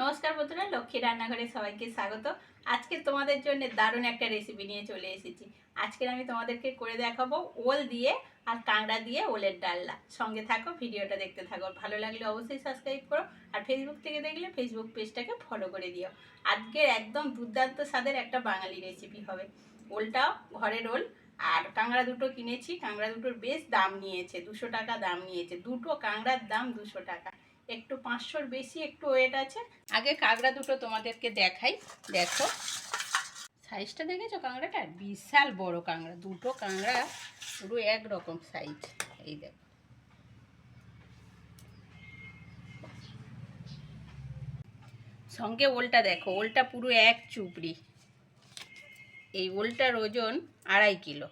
নমস্কার বন্ধুরা, লক্ষ্মী রান্নাঘরে সবাইকে স্বাগত। আজকে তোমাদের জন্য দারুণ একটা রেসিপি নিয়ে চলে এসেছি। আজকে আমি তোমাদেরকে করে দেখাবো ওল দিয়ে আর কাঁকড়া দিয়ে ওলের ডালনা। সঙ্গে থাকো, ভিডিওটা দেখতে থাকো। ভালো লাগলে অবশ্যই সাবস্ক্রাইব করো আর ফেসবুক থেকে দেখলে ফেসবুক পেজটাকে ফলো করে দিও। আজকের একদম দুর্দান্ত স্বাদের একটা বাঙালি রেসিপি হবে। ওলটাও ঘরের ওল আর কাঁকড়া দুটো কিনেছি। কাঁকড়া দুটোর বেশ দাম নিয়েছে, দুশো টাকা দাম নিয়েছে। দুটো কাঁকড়ার দাম দুশো টাকা। একটু পাঁচশোর বেশি একটু ওয়েট আছে। আগে কাঁকড়া দুটো তোমাদেরকে দেখাই, দেখো। সাইজটা দেখেছ কাঁকড়াটা? বিশাল বড় কাঁকড়া, দুটো কাঁকড়া পুরো একরকম সাইজ এই দেখো। সঙ্গে ওলটা দেখো, ওলটা পুরো এক চুপড়ি। এই ওলটার ওজন আড়াই কিলো।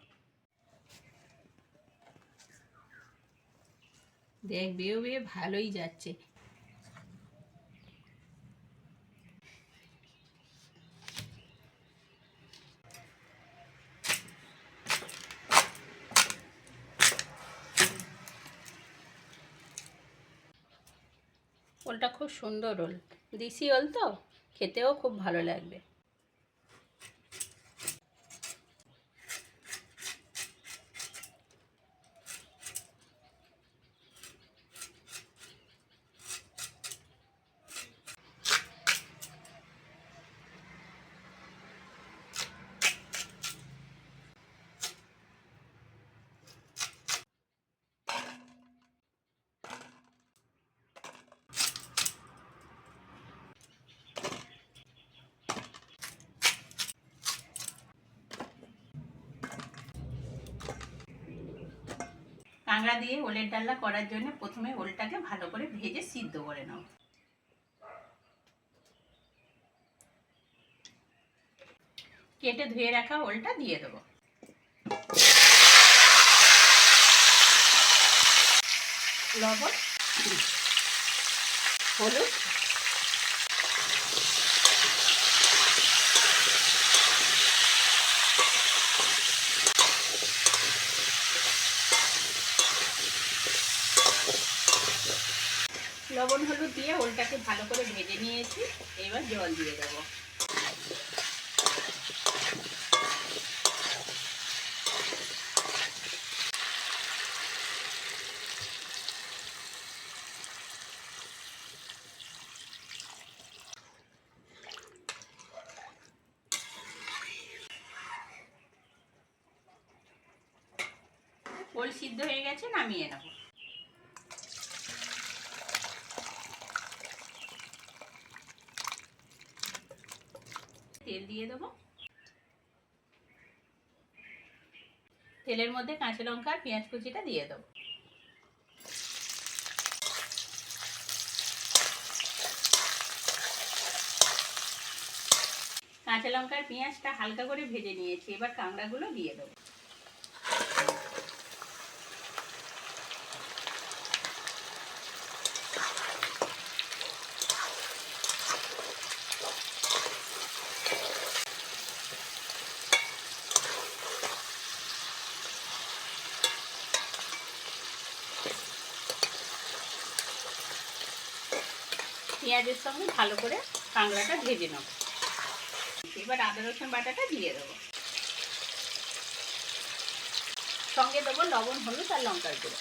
দেখ, বেয়ে বেয়ে ভালোই যাচ্ছে। ওলটা খুব সুন্দর ওল। দিশি ওল তো খেতেও খুব ভালো লাগবে। কাঁকড়া দিয়ে ওলের ডাল্লা করার জন্য প্রথমে ওলটাকে ভালো করে ভেজে সিদ্ধ করে নাও। কেটে ধুয়ে রাখা ওলটা দিয়ে দেবো। লবণ, হলুদ লবণ হলুদ দিয়ে ওলটাকে ভালো করে ভেজে নিয়েছি। এবার জল দিয়ে দেবো। ওল সিদ্ধ হয়ে গেছে, নামিয়ে নেব। তেল দিয়ে দেবো। তেলের মধ্যে কাঁচা লঙ্কা আর পেঁয়াজ কুচিটা দিয়ে দেবো। কাঁচা লঙ্কার পেঁয়াজটা হালকা করে ভেজে নিয়েছি, এবার কাঁকড়াগুলো দিয়ে দেবো। পেঁয়াজের সঙ্গে ভালো করে কাঁকড়াটা ভেজে নেব। এবার আদা, রসুন বাটাটা দিয়ে দেবো। সঙ্গে দেবো লবণ, হলুদ আর লঙ্কার গুঁড়ো।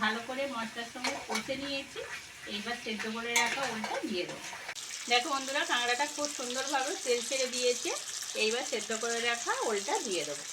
ভালো করে মশলার সঙ্গে কষে নিয়েছি। এইবার সেদ্ধ করে রাখা ওলটা দিয়ে দেবো। দেখো বন্ধুরা, কাঁকড়াটা খুব সুন্দরভাবে তেল ছেড়ে দিয়েছে। এইবার সেদ্ধ করে রাখা ওলটা দিয়ে দেবো।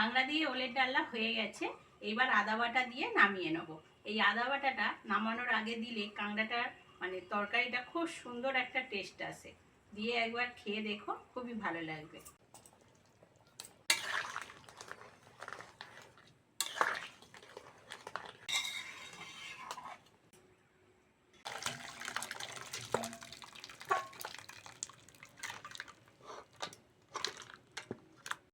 কাঁকড়া দিয়ে ওলের ডালনা হয়ে গেছে, এবার আদা বাটা দিয়ে নামিয়ে নেব। এই আদা বাটাটা নামানোর আগে দিলে কাঁকড়াটা মানে তরকারিটা খুব সুন্দর একটা টেস্ট আসে। দিয়ে একবার খেয়ে দেখো, খুবই ভালো লাগবে।